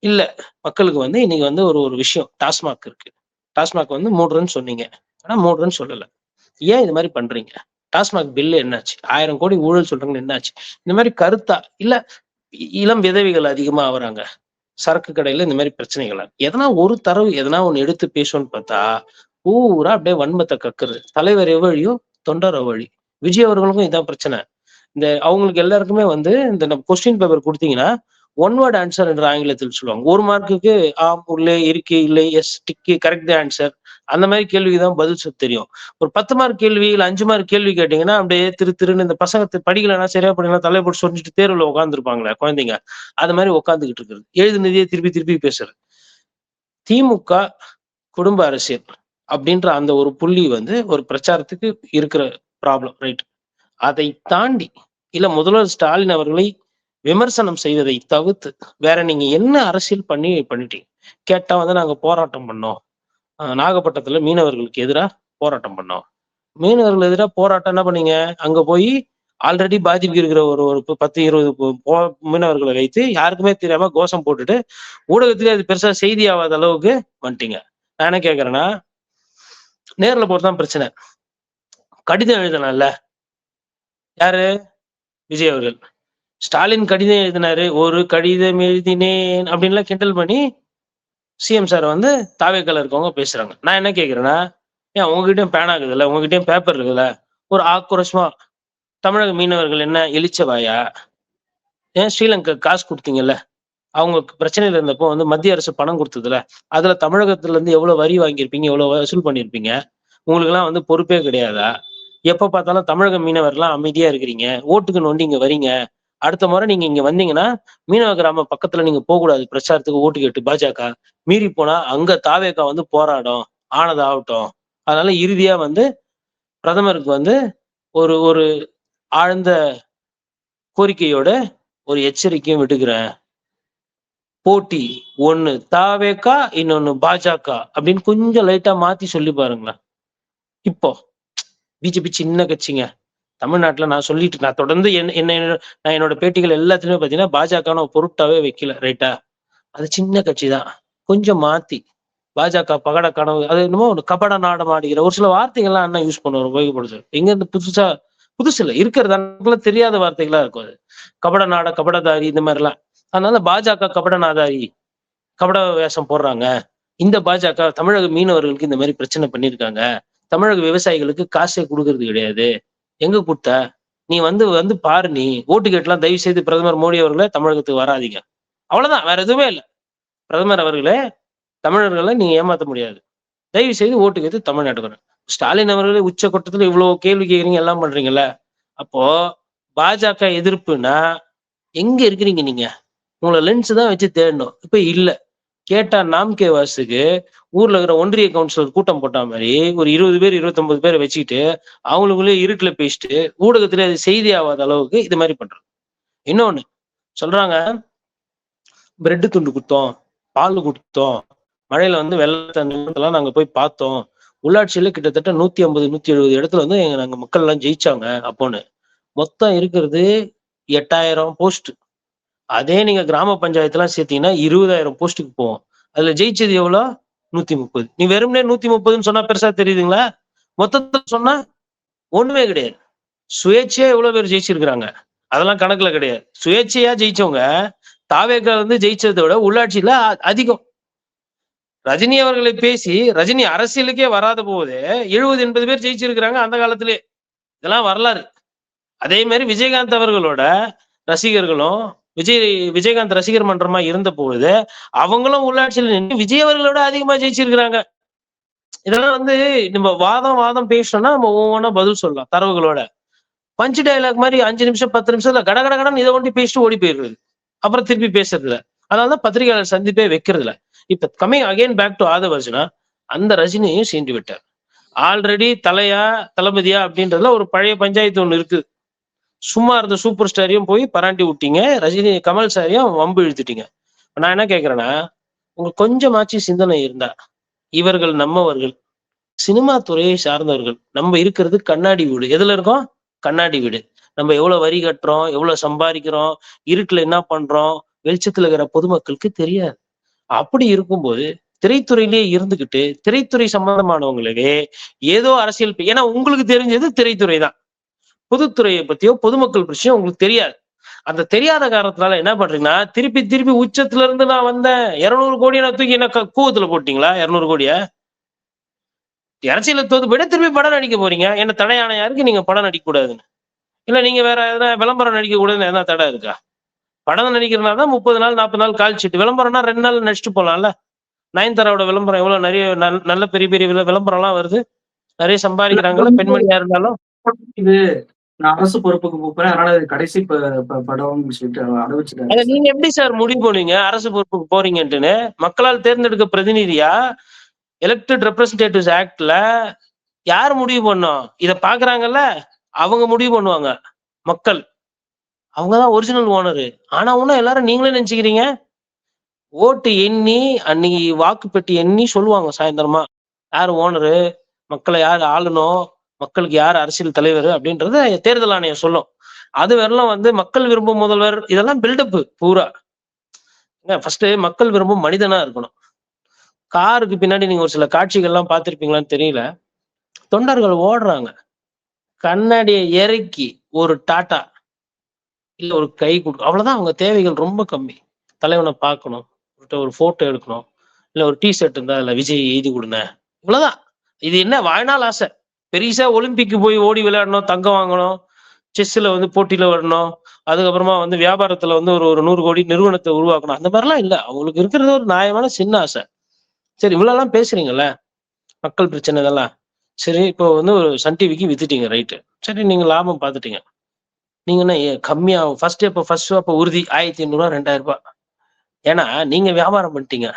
இல்ல மக்களுக்கு வந்து இன்னைக்கு வந்து ஒரு ஒரு விஷயம் டாஸ்மாக் இருக்கு. டாஸ்மாக் வந்து மூடுறேன்னு சொன்னீங்க. ஆனா மூடுறேன்னு சொல்லலை. ஏன் இது மாதிரி பண்றீங்க? டாஸ்மாக் பில்லு என்னாச்சு? ஆயிரம் கோடி ஊழல் சொல்றாங்க என்னாச்சு? இந்த மாதிரி கருத்தா? இல்ல இ- இளம் விதவைகள் அதிகமா ஆகுறாங்க. சரக்கு கடையில இந்த மாதிரி பிரச்சனைகள். எதனா ஒரு தரவு எதனா ஒண்ணு எடுத்து பேசணும்னு பார்த்தா பூரா அப்படியே வன்மத்தை கக்குறது. தலைவர் எவ்வழியோ தொண்டர் எவ்வழி விஜய் அவர்களுக்கும் இதான் பிரச்சனை. இந்த அவங்களுக்கு எல்லாருக்குமே வந்து இந்த நம்ம கொஸ்டின் பேப்பர் கொடுத்தீங்கன்னா ஒன் வேர்ட் ஆன்சர் என்ற ஆங்கிலத்தில் சொல்லுவாங்க. ஒரு மார்க்குக்கு ஆம் உள்ளே இருக்கு இல்லை எஸ் டிக்கு கரெக்ட் ஆன்சர் அந்த மாதிரி கேள்விக்கு தான் பதில் சொல்ல தெரியும். ஒரு பத்து மார்க் கேள்வி இல்லை அஞ்சு மார்க் கேள்வி கேட்டீங்கன்னா அப்படியே திரு திருன்னு இந்த பசங்க படிக்கலன்னா படிக்கலைன்னா சரியா படிக்கலாம் தலையை போட்டு சொல்லிட்டு தேர்வுல உட்காந்துருப்பாங்களே குழந்தைங்க. அது மாதிரி உட்காந்துக்கிட்டு இருக்கிறது. எழுதுனதையே திருப்பி திருப்பி பேசுறது. திமுக குடும்ப அரசியல் அப்படின்ற அந்த ஒரு புள்ளி வந்து ஒரு பிரச்சாரத்துக்கு இருக்கிற ப்ராப்ளம் ரைட் அதை தாண்டி இல்ல முதல்வர் ஸ்டாலின் அவர்களை விமர்சனம் செய்வதை தவிர்த்து வேற நீங்க என்ன அரசியல் பண்ணி பண்ணிட்டீங்க? கேட்டா வந்து நாங்க போராட்டம் பண்ணோம். ஆஹ் நாகப்பட்டினத்துல மீனவர்களுக்கு எதிரா போராட்டம் பண்ணோம். மீனவர்கள் எதிரா போராட்டம் என்ன பண்ணீங்க? அங்க போய் ஆல்ரெடி பாதிப்பு இருக்கிற ஒரு ஒரு பத்து இருபது மீனவர்களை வைத்து யாருக்குமே தெரியாம கோஷம் போட்டுட்டு ஊடகத்திலே அது பெருசா செய்தி ஆகாத அளவுக்கு வந்துட்டீங்க. நான் என்ன கேக்குறேன்னா நேர்ல போறதுதான் பிரச்சனை. கடிதம் எழுதலாம்ல. யாரு? விஜய் அவர்கள். ஸ்டாலின் கடிதம் எழுதினாரு ஒரு கடிதம் எழுதினேன் அப்படின்லாம் கிண்டல் பண்ணி சிஎம் சார் வந்து தாவேக்கல இருக்கவங்க பேசுறாங்க. நான் என்ன கேட்குறேன்னா ஏன் உங்ககிட்டயும் பேனா இருக்குதுல்ல உங்ககிட்டயும் பேப்பர் இருக்குதுல்ல ஒரு ஆக்ரோஷமா தமிழக மீனவர்கள் என்ன எலிச்சவாயா ஏன் ஸ்ரீலங்கா காசு கொடுத்தீங்கல்ல அவங்களுக்கு பிரச்சனையில இருந்தப்போ வந்து மத்திய அரசு பணம் கொடுத்ததுல அதுல தமிழகத்துல இருந்து எவ்வளவு வரி வாங்கியிருப்பீங்க எவ்வளவு வசூல் பண்ணியிருப்பீங்க உங்களுக்கு எல்லாம் வந்து பொறுப்பே கிடையாதா? எப்ப பார்த்தாலும் தமிழக மீனவர்லாம் அமைதியா இருக்கிறீங்க ஓட்டுக்கு நோண்டி இங்க வரீங்க அடுத்த முறை நீங்க இங்க வந்தீங்கன்னா மீனவ கிராம பக்கத்துல நீங்க போக கூடாது பிரச்சாரத்துக்கு ஓட்டு கேட்டு பாஜக. மீறி போனா அங்க தாவேக்கா வந்து போராடும். ஆனதாகட்டும் அதனால இறுதியா வந்து பிரதமருக்கு வந்து ஒரு ஒரு ஆழ்ந்த கோரிக்கையோட ஒரு எச்சரிக்கையும் விட்டுக்கிறேன். போட்டி ஒண்ணு தாவேக்கா இன்னொன்னு பாஜக அப்படின்னு கொஞ்சம் லைட்டா மாத்தி சொல்லி பாருங்களேன். இப்போ பிஜேபி சின்ன கட்சிங்க. தமிழ்நாட்டுல நான் சொல்லிட்டு நான் தொடர்ந்து என்ன என்ன நான் என்னோட பேட்டிகள் எல்லாத்துலயுமே பாத்தீங்கன்னா பாஜக நான் பொருட்டாவே வைக்கல ரைட்டா அது சின்ன கட்சி தான் கொஞ்சம் மாத்தி பாஜக பகட கனவு அது என்னமோ ஒரு கபட நாடம் ஆடுகிற ஒரு சில வார்த்தைகள்லாம் அண்ணா யூஸ் பண்ணுவார் உபயோகப்படுத்து எங்க இருந்து புதுசா புதுசு இல்லை இருக்கிறது தெரியாத வார்த்தைகளா இருக்கும் அது. கபட நாட கபடதாரி இந்த மாதிரிலாம். அதனால பாஜக கபட நாதாரி கபட வேஷம் போடுறாங்க. இந்த பாஜக தமிழக மீனவர்களுக்கு இந்த மாதிரி பிரச்சனை பண்ணியிருக்காங்க. தமிழக விவசாயிகளுக்கு காசே கொடுக்கறது கிடையாது. எங்க கொடுத்த நீ வந்து வந்து பாரு நீ. ஓட்டு கேட்டலாம் தயவு செய்து பிரதமர் மோடி அவர்களே தமிழகத்துக்கு வராதீங்க. அவ்வளவுதான். வேற எதுவுமே இல்லை. பிரதமர் அவர்களே தமிழர்களை நீங்க ஏமாத்த முடியாது. தயவு செய்து ஓட்டு கேட்டு தமிழ்நாட்டுக்கு வரேன் ஸ்டாலின் அவர்களே உச்ச கொட்டத்துல இவ்வளவு கேள்வி கேக்குறீங்க எல்லாம் பண்றீங்கல்ல. அப்போ பாஜக எதிர்ப்புனா எங்க இருக்கிறீங்க நீங்க? உங்களை லென்ஸ் தான் வச்சு தேடணும். இப்ப இல்லை. கேட்டா நாம் கே வாசுக்கு ஊர்ல இருக்கிற ஒன்றிய கவுன்சிலர் கூட்டம் போட்ட மாதிரி ஒரு இருபது பேர் இருபத்தொன்பது பேரை வச்சுக்கிட்டு அவங்களுக்குள்ளே இருட்டுல பேசிட்டு ஊடகத்துல அது செய்தி ஆகாத அளவுக்கு இது மாதிரி பண்றது இன்னொன்னு சொல்றாங்க பிரெட் துண்டு கொடுத்தோம் பால் கொடுத்தோம் மழையில வந்து வெள்ளத்தெல்லாம் நாங்க போய் பார்த்தோம். உள்ளாட்சியில கிட்டத்தட்ட நூத்தி ஐம்பது நூத்தி எழுபது இடத்துல வந்து எங்க நாங்க மக்கள் எல்லாம் ஜெயிச்சாங்க அப்போன்னு. மொத்தம் இருக்கிறது எட்டாயிரம் போஸ்ட் அதே நீங்க கிராம பஞ்சாயத்துலாம் சேர்த்தீங்கன்னா இருபதாயிரம் போஸ்ட்டுக்கு போவோம். அதுல ஜெயிச்சது எவ்வளோ? நூத்தி முப்பது நீ வெறும்னே நூத்தி முப்பதுன்னு சொன்னா பெருசா தெரியுதுங்களா? மொத்தத்தை சொன்னா ஒண்ணுமே கிடையாது. சுயேட்சையா எவ்வளவு பேர் ஜெயிச்சிருக்கிறாங்க? அதெல்லாம் கணக்குல கிடையாது. சுயேட்சையா ஜெயிச்சவங்க தாவேக்கா வந்து ஜெயிச்சதை விட உள்ளாட்சியில அதிகம். ரஜினி அவர்களை பேசி ரஜினி அரசியலுக்கே வராத போது எழுபது எண்பது பேர் ஜெயிச்சிருக்கிறாங்க அந்த காலத்திலே. இதெல்லாம் வரலாறு. அதே மாதிரி விஜயகாந்த் அவர்களோட ரசிகர்களும் விஜய் விஜயகாந்த் ரசிகர் மன்றமா இருந்த பொழுது அவங்களும் உள்ளாட்சியில் நின்று விஜய் அவர்களோட அதிகமா ஜெயிச்சிருக்கிறாங்க. இதெல்லாம் வந்து நம்ம வாதம் வாதம் பேசணும்னா நம்ம ஒவ்வொன்றா பதில் சொல்லலாம் தரவுகளோட. பஞ்ச் டைலாக் மாதிரி அஞ்சு நிமிஷம் பத்து நிமிஷத்துல கட கட கடன் இதை ஒண்டி பேசிட்டு ஓடி போயிடுறது. அப்புறம் திருப்பி பேசுறது இல்ல அதனாலதான் பத்திரிகையாளர் சந்திப்பே வைக்கிறது இப்ப coming again back to Aadhav Arjuna அந்த ரஜினியையும் சீண்டி விட்டார். ஆல்ரெடி தலையா தளபதியா அப்படின்றதுல ஒரு பழைய பஞ்சாயத்து ஒண்ணு இருக்கு. சும்மா இருந்த சூப்பர் ஸ்டாரையும் போய் பராண்டி விட்டீங்க. ரஜினி கமல் சாரையும் வம்பு இழுத்துட்டீங்க. நான் என்ன கேட்கறேன்னா உங்களுக்கு கொஞ்சமாச்சு சிந்தனை இருந்தா இவர்கள் நம்மவர்கள் சினிமா துறையை சார்ந்தவர்கள் நம்ம இருக்கிறது கண்ணாடி வீடு. எதுல இருக்கோம்? கண்ணாடி வீடு. நம்ம எவ்வளவு வரி கட்டுறோம் எவ்வளவு சம்பாதிக்கிறோம் இருட்டுல என்ன பண்றோம் வெளிச்சத்துல இருக்கிற பொதுமக்களுக்கு தெரியாது. அப்படி இருக்கும்போது திரைத்துறையிலேயே இருந்துகிட்டு திரைத்துறை சம்பந்தமானவங்களவே ஏதோ அரசியல் ஏன்னா உங்களுக்கு தெரிஞ்சது திரைத்துறை தான் பொதுத்துறையை பத்தியோ பொதுமக்கள் பற்றியோ உங்களுக்கு தெரியாது. அந்த தெரியாத காரணத்தினால என்ன பண்றீங்கன்னா திருப்பி திருப்பி உச்சத்துல இருந்து நான் வந்தேன். இருநூறு கோடி நான் தூக்கி என்ன கூவத்துல போட்டீங்களா? இருநூறு கோடிய? அரசியல தோத்து போயிட்டு திருப்பி படம் நடிக்க போறீங்க. என்ன தடை யாருக்கு நீங்க படம் நடிக்க கூடாதுன்னு இல்ல நீங்க வேற எதனா விளம்பரம் நடிக்க கூடாதுன்னு எதனா தடை இருக்கா? படம் நடிக்கிறதுனால தான் முப்பது நாள் நாற்பது நாள் கால் சீட்டு. விளம்பரம்னா ரெண்டு நாள் நடிச்சுட்டு போலாம்ல? நயன்தாராவோட விளம்பரம் எவ்வளவு நிறைய நல்ல- பெரிய பெரிய விள- விளம்பரம்லாம் வருது. நிறைய சம்பாதிக்கிறாங்கல்ல பெண்மணியா இருந்தாலும். இது நான் அரசு பொறுப்புக்கு போறேன். அதனால கடைசி படம்னு சொல்லிட்டு நீங்க எப்படி சார் முடிவு போனீங்க அரசு பொறுப்புக்கு போறீங்கன்ட்டுன்னு? மக்களால் தேர்ந்தெடுக்க பிரதிநிதியா? எலெக்டட் ரெப்ரசன்டேட்டிவ்ஸ் ஆக்ட்ல யார் முடிவு பண்ணோம்? இத பாக்குறாங்கல்ல? அவங்க முடிவு பண்ணுவாங்க. மக்கள். அவங்கதான் ஒரிஜினல் ஓனரு ஆனா ஒன்னும் எல்லாரும் நீங்களே நினைச்சுக்கிறீங்க? ஓட்டு எண்ணி அன்னைக்கு வாக்கு பெட்டி எண்ணி சொல்லுவாங்க சாயந்தரமா. யார் ஓனரு மக்களை யார் ஆளணும்? மக்களுக்கு யார் அரசியல் தலைவர் அப்படின்றத தேர்தல் ஆணையம் சொல்லும். அது வரலாம் வந்து மக்கள் விரும்பும் முதல்வர் இதெல்லாம் பில்டப் பூரா. ஃபர்ஸ்ட் மக்கள் விரும்பும் மனிதனா இருக்கணும். காருக்கு பின்னாடி நீங்க ஒரு சில காட்சிகள்லாம் பார்த்துருப்பீங்களான்னு தெரியல. தொண்டர்கள் ஓடுறாங்க. கண்ணாடியை இறக்கி ஒரு டாட்டா இல்லை ஒரு கை கொடு அவ்வளவுதான் அவங்க தேவைகள் ரொம்ப கம்மி. தலைவனை பார்க்கணும் ஒரு போட்டோ எடுக்கணும் இல்லை ஒரு டி ஷர்ட் இருந்தா அதுல விஜய் எழுதி கொடுங்க. இவ்வளவுதான். இது என்ன வாழ்நாள் ஆசை. பெரிசா ஒலிம்பிக்கு போய் ஓடி விளையாடணும் தங்கம் வாங்கணும் செஸ்ல வந்து போட்டியில வரணும் அதுக்கப்புறமா வந்து வியாபாரத்துல வந்து ஒரு ஒரு நூறு கோடி நிறுவனத்தை உருவாக்கணும். அந்த மாதிரிலாம் இல்லை. அவங்களுக்கு இருக்கிறது ஒரு நியாயமான சின்ன ஆசை. சரி இவ்வளோலாம் பேசுறீங்கல்ல? மக்கள் பிரச்சனை இதெல்லாம். சரி இப்போ வந்து ஒரு சன் டிவிக்கு வித்துட்டீங்க ரைட்டு. சரி நீங்க லாபம் பார்த்துட்டீங்க. நீங்க என்ன ஏ- கம்மியா ஃபர்ஸ்ட் இப்போ ஃபர்ஸ்ட் அப்போ உறுதி ஆயிரத்தி ஐநூறுரூவா ரெண்டாயிரம் ரூபாய் ஏன்னா நீங்க வியாபாரம் பண்ணிட்டீங்க.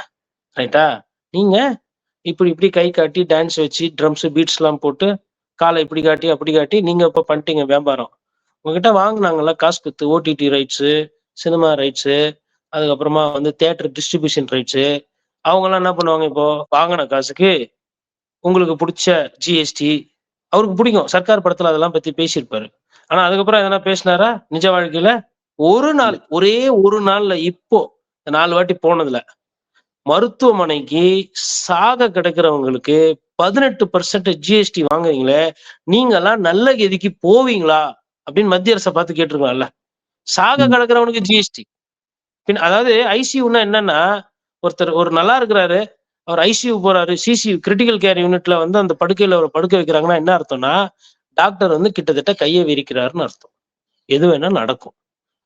ரைட்டா? நீங்க இப்படி இப்படி கை காட்டி டான்ஸ் வச்சு ட்ரம்ஸ் பீட்ஸ் எல்லாம் போட்டு காலை இப்படி காட்டி அப்படி காட்டி நீங்க இப்போ பண்ணிட்டீங்க வியாபாரம். உங்ககிட்ட வாங்கினாங்கல்ல காசு குத்து ஓடிடி ரைட்ஸு சினிமா ரைட்ஸு அதுக்கப்புறமா வந்து தேட்டர் டிஸ்ட்ரிபியூஷன் ரைட்ஸு அவங்கெல்லாம் என்ன பண்ணுவாங்க இப்போ? வாங்கின காசுக்கு உங்களுக்கு பிடிச்ச ஜிஎஸ்டி அவருக்கு பிடிக்கும். சர்க்கார் படத்துல அதெல்லாம் பத்தி பேசியிருப்பாரு. ஆனா அதுக்கப்புறம் எதனா பேசினாரா? நிஜ வாழ்க்கையில ஒரு நாள் ஒரே ஒரு நாள்ல இப்போ இந்த நாலு வாட்டி போனதுல மருத்துவமனைக்கு சாக கிடக்கிறவங்களுக்கு பதினெட்டு பர்சன்ட் ஜிஎஸ்டி வாங்குறீங்களே நீங்கெல்லாம் நல்ல கதிக்கு போவீங்களா? அப்படின்னு மத்திய அரசை பார்த்து கேட்டிருக்கலாம்ல. சாக. கிடக்கிறவனுக்கு ஜிஎஸ்டி பின் அதாவது ஐசியூன்னா என்னன்னா ஒருத்தர் ஒரு நல்லா இருக்கிறாரு அவர் ஐசியூ போறாரு சிசியூ கிரிட்டிக்கல் கேர் யூனிட்ல வந்து அந்த படுக்கையில அவரை படுக்க வைக்கிறாங்கன்னா என்ன அர்த்தம்னா டாக்டர் வந்து கிட்டத்தட்ட கையை விரிக்கிறாருன்னு அர்த்தம். எது வேணா நடக்கும்.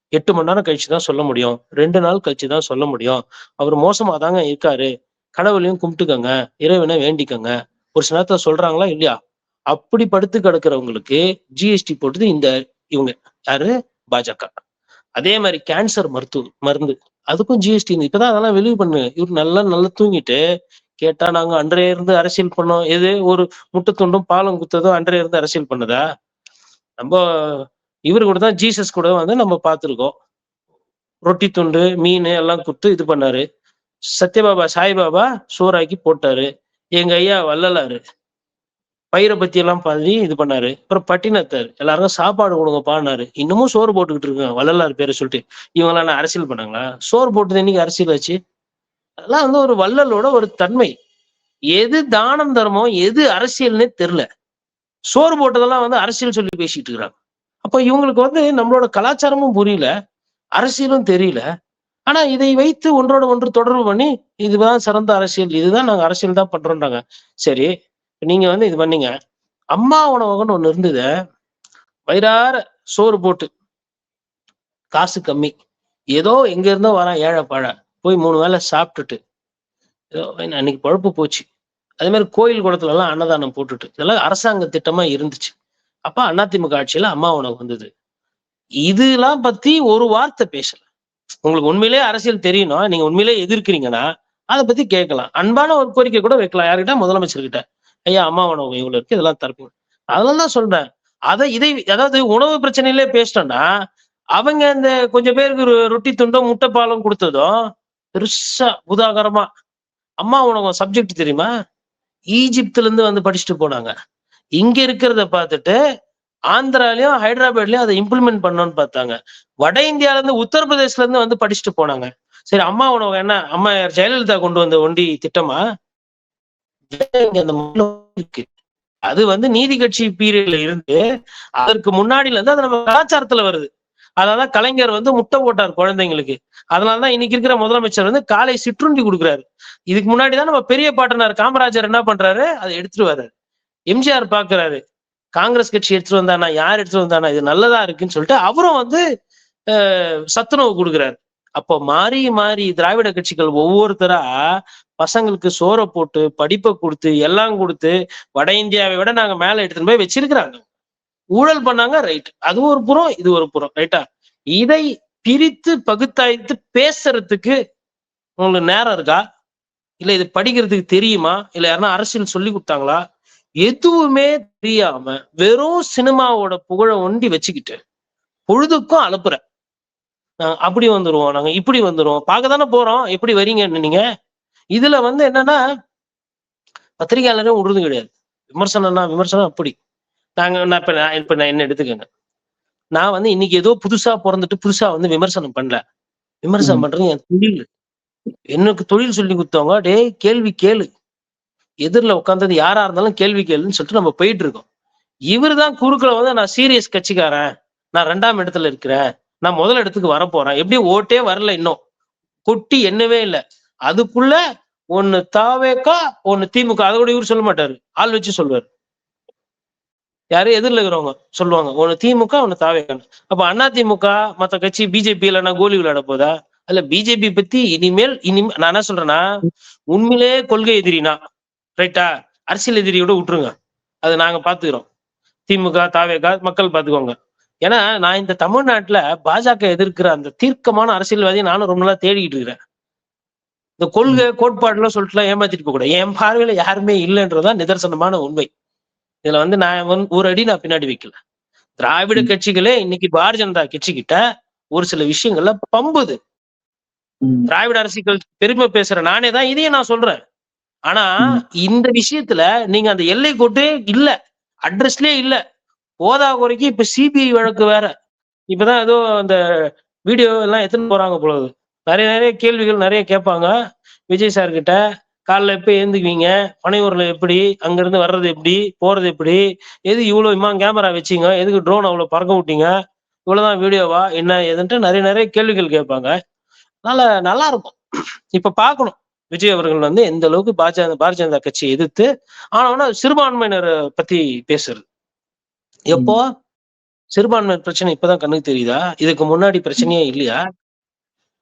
எட்டு மணி நேரம் கழிச்சு தான் சொல்ல முடியும். ரெண்டு நாள் கழிச்சு தான் சொல்ல முடியும். அவர் மோசமா தாங்க இருக்காரு. கடவுளையும் கும்பிட்டுக்கங்க. இறைவனை வேண்டிக்கங்க. ஒரு சில நேரத்தை சொல்றாங்களா இல்லையா? அப்படி படுத்து கிடக்குறவங்களுக்கு ஜிஎஸ்டி போட்டது இந்த இவங்க. யாரு? பாஜக. அதே மாதிரி கேன்சர் மருத்துவ மருந்து. அதுக்கும் ஜிஎஸ்டி இப்பதான் அதெல்லாம் வெளியே பண்ணு. இவர் நல்லா நல்லா தூங்கிட்டு கேட்டா நாங்க அன்றைய இருந்து அரசியல் பண்ணோம். எது? ஒரு முட்டை துண்டும் பாலம் குத்ததும் அன்றைய இருந்து அரசியல் பண்ணதா? நம்ம இவர் கூட தான் ஜீசஸ் கூட வந்து நம்ம பார்த்துருக்கோம். ரொட்டி துண்டு மீன் எல்லாம் குத்து இது பண்ணாரு. சத்யபாபா சாய்பாபா சோறாக்கி போட்டாரு. எங்க ஐயா வள்ளலாரு. பயிரை பத்தி எல்லாம் பாதி இது பண்ணாரு. அப்புறம் பட்டினத்தார். எல்லாருக்கும் சாப்பாடு கொடுங்க பாடினாரு. இன்னமும் சோறு போட்டுக்கிட்டு இருக்காங்க. வள்ளலார் பேரை சொல்லிட்டு. இவங்களாம் என்ன அரசியல் பண்ணாங்களா? சோறு போட்டது இன்னைக்கு அரசியல் ஆச்சு? அதெல்லாம் வந்து ஒரு வள்ளலோட ஒரு தன்மை. எது தானம் தர்மம் எது அரசியல்னே தெரியல. சோறு போட்டதெல்லாம் வந்து அரசியல் சொல்லி பேசிட்டு இருக்கிறாங்க. அப்ப இவங்களுக்கு வந்து நம்மளோட கலாச்சாரமும் புரியல அரசியலும் தெரியல. ஆனா இதை வைத்து ஒன்றோட ஒன்று தொடர்பு பண்ணி இதுதான் சிறந்த அரசியல் இதுதான் நாங்க அரசியல் தான் பண்றோம்ன்றாங்க. சரி நீங்க வந்து இது பண்ணீங்க. அம்மா உணவகம்னு ஒண்ணு இருந்தது. வயிறார சோறு போட்டு காசு கம்மி. ஏதோ எங்க இருந்தோ வரான் ஏழை பழ. போய் மூணு வேளை சாப்பிட்டுட்டு ஏதோ அன்னைக்கு பழப்பு போச்சு. அதே மாதிரி கோயில் குளத்துல எல்லாம் அன்னதானம் போட்டுட்டு இதெல்லாம் அரசாங்க திட்டமா இருந்துச்சு. அப்ப அதிமுக ஆட்சியில அம்மா உணவு வந்தது. இதெல்லாம் பத்தி ஒரு வார்த்தை பேசல. உங்களுக்கு உண்மையிலே அரசியல் தெரியணும் நீங்க உண்மையிலே எதிர்க்கிறீங்கன்னா அதை பத்தி கேட்கலாம். அன்பான ஒரு கோரிக்கை கூட வைக்கலாம். யாருக்கிட்ட முதலமைச்சர்கிட்ட. ஐயா அம்மா உணவு இவ்வளவு இருக்கு. இதெல்லாம் தரப்பீங்க அதெல்லாம் தான் சொல்றேன். அதை இதை அதாவது உணவு பிரச்சனையிலே பேசிட்டோம்னா அவங்க இந்த கொஞ்சம் பேருக்கு ரொட்டி துண்டும் முட்டை பாலம் கொடுத்ததும் பெருசா உதாகரமா அம்மா உணவு சப்ஜெக்ட் தெரியுமா? ஈஜிப்துல இருந்து வந்து படிச்சுட்டு போனாங்க. இங்க இருக்கிறத பார்த்துட்டு ஆந்திராலயும் ஹைதராபாத்லயும் அதை இம்ப்ளிமெண்ட் பண்ணணும்னு பார்த்தாங்க. வட இந்தியால இருந்து உத்தரப்பிரதேஷ்ல இருந்து வந்து படிச்சுட்டு போனாங்க. சரி அம்மா உணவு என்ன? அம்மா யார் ஜெயலலிதா கொண்டு வந்த ஒண்டி திட்டமா? இருக்கு? அது வந்து நீதி கட்சி பீரியட்ல இருந்து அதற்கு முன்னாடில இருந்து அது நம்ம கலாச்சாரத்துல வருது. அதனாலதான் கலைஞர் வந்து முட்டை போட்டார் குழந்தைங்களுக்கு. அதனாலதான் இன்னைக்கு இருக்கிற முதலமைச்சர் வந்து காலை சிற்றுண்டி கொடுக்குறாரு. இதுக்கு முன்னாடிதான் நம்ம பெரிய பாட்டனார் காமராஜர் என்ன பண்றாரு? அதை எடுத்துட்டு வர்றாரு. எம்ஜிஆர் பாக்குறாரு. காங்கிரஸ் கட்சி எடுத்துட்டு வந்தானா யார் எடுத்துட்டு வந்தானா இது நல்லதா இருக்குன்னு சொல்லிட்டு அவரும் வந்து சத்துணவு கொடுக்குறாரு. அப்போ மாறி மாறி திராவிட கட்சிகள் ஒவ்வொருத்தரா பசங்களுக்கு சோறை போட்டு படிப்பை கொடுத்து எல்லாம் கொடுத்து வட இந்தியாவை விட நாங்க மேல எடுத்துட்டு போய் வச்சிருக்கிறாங்க. ஊழல் பண்ணாங்க ரைட் அது ஒரு புறம் இது ஒரு புறம் ரைட்டா இதை பிரித்து பகுத்தாய்த்து பேசுறதுக்கு உங்களுக்கு நேரம் இருக்கா? இல்ல இது படிக்கிறதுக்கு தெரியுமா? இல்ல யாருன்னா அரசியல் சொல்லி கொடுத்தாங்களா? எதுவுமே தெரியாம வெறும் சினிமாவோட புகழ ஒண்டி வச்சுக்கிட்டு பொழுதுக்கும் அனுப்புற. நாங்க அப்படி வந்துருவோம் நாங்க இப்படி வந்துருவோம். பார்க்க தானே போறோம். எப்படி வரீங்கன்னு நீங்க? இதுல வந்து என்னன்னா பத்திரிகையாளரும் விடுறது கிடையாது. விமர்சனம்னா விமர்சனம் அப்படி. நாங்க நான் இப்ப நான் இப்ப நான் என்ன எடுத்துக்கங்க? நான் வந்து இன்னைக்கு ஏதோ புதுசா பிறந்துட்டு புதுசா வந்து விமர்சனம் பண்ணல. விமர்சனம். பண்றது என் தொழில். எனக்கு தொழில் சொல்லி கொடுத்தவங்க டேய் கேள்வி கேளு. எதிரில் உட்கார்ந்தது யாரா இருந்தாலும் கேள்வி கேளுன்னு சொல்லிட்டு நம்ம போயிட்டு இருக்கோம். இவர் தான் குறுக்களை வந்து நான் சீரியஸ் கட்சிக்காரன். நான் ரெண்டாம் இடத்துல இருக்கிறேன். நான் முதல் இடத்துக்கு வர போறேன். எப்படி ஓட்டே வரல இன்னும். கொட்டி என்னவே இல்லை. அதுக்குள்ள ஒன்னு தாவேக்கா ஒன்னு திமுக. அதை கூட இவர் சொல்ல மாட்டாரு. ஆள் வச்சு சொல்லுவாரு யாரும் எதிரில் இருக்கிறவங்க சொல்லுவாங்க ஒன்னு திமுக ஒன்னு தாவேக்கான்னு. அப்ப அண்ணா திமுக மத்த கட்சி பிஜேபி இல்லைன்னா கோலி விளையாட போதா? அல்ல பிஜேபி பத்தி இனிமேல் இனிமே நான் என்ன சொல்றேன்னா உண்மையிலேயே கொள்கை எதிரினா ரைட்டா அரசியல் எதிரியோட விட்டுருங்க. அது நாங்க பாத்துக்கிறோம் திமுக தாவேகா மக்கள் பாத்துக்கோங்க ஏன்னா நான் இந்த தமிழ்நாட்டுல பாஜக எதிர்க்கிற அந்த தீர்க்கமான அரசியல்வாதியை நானும் ரொம்ப நாளா தேடிக்கிட்டு இருக்கிறேன். இந்த கொள்கை கோட்பாடுலாம் சொல்லிட்டுலாம் ஏமாத்திட்டு போக கூடாது என் பார்வையில யாருமே இல்லைன்றதுதான் நிதர்சனமான உண்மை. இதுல வந்து நான் வந்து ஒரு அடி நான் பின்னாடி வைக்கல. திராவிட. கட்சிகளே இன்னைக்கு பாரதிய ஜனதா கட்சி கிட்ட ஒரு சில விஷயங்கள்ல பம்புது. திராவிட அரசியல் பெருமை பேசுற நானே தான் இதையும் நான் சொல்றேன். ஆனா. இந்த விஷயத்துல நீங்க அந்த எல்லை கோட்டு இல்ல. அட்ரஸ்லயே இல்ல. போதா குறைக்கு இப்ப சிபிஐ வழக்கு வேற. இப்பதான் ஏதோ அந்த வீடியோ எல்லாம் எடுத்துன்னு போறாங்க போலது நிறைய நிறைய கேள்விகள் நிறைய கேட்பாங்க. விஜய் சார் கிட்ட காலைல எப்ப ஏந்துக்குவீங்க பனையூர்ல எப்படி? அங்க இருந்து வர்றது எப்படி? போறது எப்படி? எது இவ்வளவு இம்மா கேமரா வச்சீங்க? எதுக்கு ட்ரோன் அவ்வளவு பறக்க விட்டீங்க? இவ்வளவுதான் வீடியோவா என்ன ஏதுன்ட்டு நிறைய நிறைய கேள்விகள் கேட்பாங்க. அதனால நல்லா இருக்கும். இப்ப பார்க்கணும். விஜய் அவர்கள் வந்து எந்த அளவுக்கு பாஜக பாரதிய ஜனதா கட்சியை எதிர்த்து ஆனா சிறுபான்மையினரை பத்தி பேசுறது. எப்போ? சிறுபான்மையினர் பிரச்சனை இப்பதான் கண்ணுக்கு தெரியுதா? இதுக்கு முன்னாடி பிரச்சனையே இல்லையா?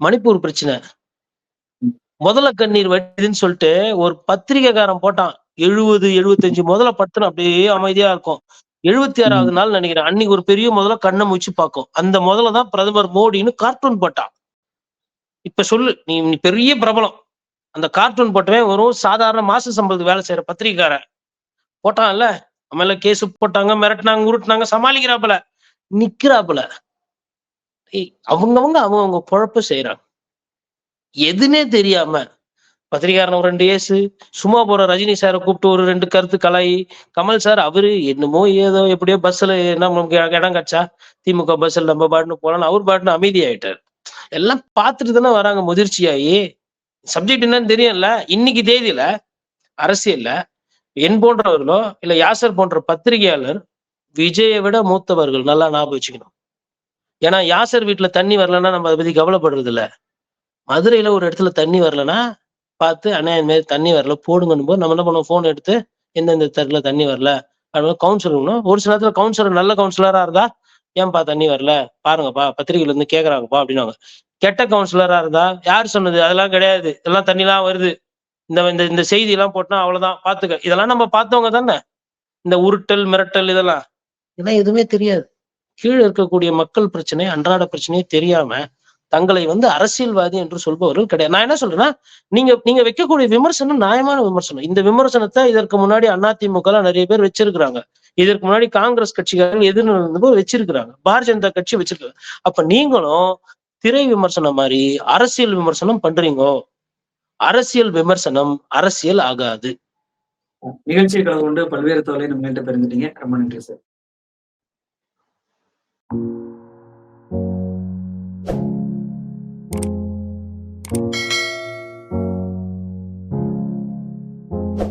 மணிப்பூர் பிரச்சனை. முதல கண்ணீர் வடிதுன்னு சொல்லிட்டு ஒரு பத்திரிகைக்காரன் போட்டான். எழுபது எழுபத்தஞ்சு முதல்ல படுத்துன்னு அப்படியே அமைதியா இருக்கும். எழுபத்தி ஆறாவது நாள் நினைக்கிறேன். அன்னைக்கு ஒரு பெரிய முதல்ல கண்ணை முழிச்சு பார்க்கும். அந்த முதல்ல தான் பிரதமர் மோடின்னு கார்ட்டூன் போட்டான். இப்ப சொல்லு. நீ பெரிய பிரபலம். அந்த கார்ட்டூன் போட்டவன் வெறும் சாதாரண மாச சம்பளத்துக்கு வேலை செய்யற பத்திரிகைக்காரன் போட்டான்ல மேல கேஸ் போட்டாங்க மிரட்டினாங்க உருட்டினாங்க சமாளிக்கிறாப்புல. நிக்கிறாப்புல. அவங்கவுங்க அவங்கவுங்க குழப்ப செய்யறாங்க எதுனே தெரியாம பத்திரிகாரன் ஒரு ரெண்டு ஏசு சும்மா போற ரஜினி சாரை கூப்பிட்டு ஒரு ரெண்டு கருத்து கலாயி கமல் சார் அவரு என்னமோ ஏதோ எப்படியோ பஸ்ல நமக்கு இடம் கச்சா திமுக பஸ்ல நம்ம பாட்டுன்னு போலான்னு அவர் பாட்டுன்னு அமைதி எல்லாம் பார்த்துட்டு தானே வராங்க முதிர்ச்சியாயி. சப்ஜெக்ட் என்னன்னு தெரியும்ல? இன்னைக்கு தேதியில அரசியல்ல என் போன்றவர்களோ இல்ல யாசர் போன்ற பத்திரிகையாளர் விஜயை விட மூத்தவர்கள் நல்லா ஞாபகம் வச்சுக்கணும். ஏன்னா யாசர் வீட்டுல தண்ணி வரலன்னா நம்ம அதை பத்தி கவலைப்படுறது இல்ல மதுரையில ஒரு இடத்துல தண்ணி வரலன்னா பார்த்து அண்ணா இந்த மாதிரி தண்ணி வரல போடுங்கன்னு போது நம்ம என்ன பண்ணுவோம்? ஃபோன் எடுத்து எந்தெந்த தெருல தண்ணி வரல? அப்படின்னு கவுன்சிலர்னா ஒரு சில நேரத்துல கவுன்சிலர் நல்ல கவுன்சிலரா இருந்தா ஏன்பா தண்ணி வரல? பாருங்கப்பா பத்திரிகையில இருந்து கேக்குறாங்கப்பா அப்படின்னாங்க கெட்ட கவுன்சிலரா இருந்தா யார் சொன்னது? அதெல்லாம் கிடையாது. இதெல்லாம் தண்ணிலாம் வருது. இந்த இந்த இந்த செய்தி எல்லாம் போட்டா அவ்வளவுதான். பாத்துக்க. இதெல்லாம் நம்ம பார்த்தவங்க தானே? இந்த உருட்டல் மிரட்டல் இதெல்லாம். இதெல்லாம் எதுவுமே தெரியாது. கீழே இருக்கக்கூடிய மக்கள் பிரச்சனை அன்றாட பிரச்சனையே தெரியாம தங்களை வந்து அரசியல்வாதி என்று சொல்பவர்கள் கிடையாது. நான் என்ன சொல்றேன்னா நீங்க நீங்க வைக்கக்கூடிய விமர்சனம் நியாயமான விமர்சனம். இந்த விமர்சனத்தை இதற்கு முன்னாடி அதிமுக நிறைய பேர் வச்சிருக்கிறாங்க. இதற்கு முன்னாடி காங்கிரஸ் கட்சிக்காரர்கள் எதிர்ப்பு வச்சிருக்கிறாங்க. பாரதிய ஜனதா கட்சி வச்சிருக்காங்க அப்ப நீங்களும் திரை விமர்சனம் மாதிரி அரசியல் விமர்சனம் பண்றீங்கோ? அரசியல் விமர்சனம் அரசியல் ஆகாது. நிகழ்ச்சியை கலந்து கொண்டு பல்வேறு தகவலை நம்ம பெருந்துட்டீங்க ரொம்ப நன்றி சார்.